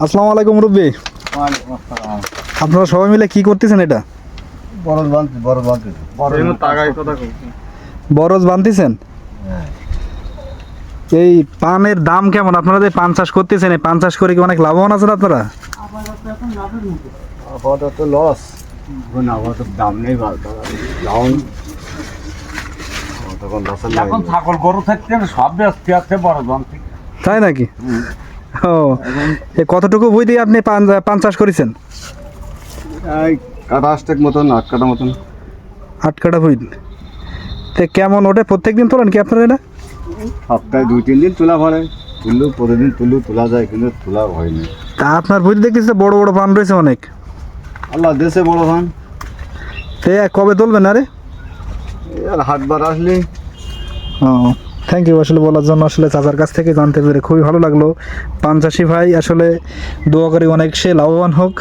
আসসালামু আলাইকুম রুব্বি আপনারা সবাই মিলে কি করতেছেন এটা? বরজ বানতেছেন? এই পানের দাম কেমন? আপনারা যে পান চাষ করতেছেন এই পান চাষ করে কি অনেক লাভবান আছেন আপনারা? আপাতত লস। আপাতত দাম নেই ভালো এখন ছাগল গরু থাকতে সব ব্যস্ত আছে বড় তাই নাকি? ও এ কতটুকু বই দিয়ে আপনি পান পান চাষ করেছেন? কাটা আসটেক মতন আট কাটা মতন। আট কাটা বই তে কেমন ওঠে? প্রত্যেক দিন তোলেন কি আপনারা এটা সপ্তাহে দুই তিন দিন তোলা পরে তুললেও প্রতিদিন তুললেও তোলা যায় কিন্তু তোলা হয়নি তা আপনার বই দেখতেছি বড় বড় পান রয়েছে অনেক। আল্লাহ দেশে বড় ধান। তে কবে তুলবেন আরে হাটবার আসলে। ও থ্যাংক ইউ আসলে বলার জন্য আসলে চাচার কাছ থেকে জানতে পেরে খুবই ভালো লাগল। পাঞ্চাশি ভাই, আসলে দোয়া করি অনেক সে লাভবান হোক।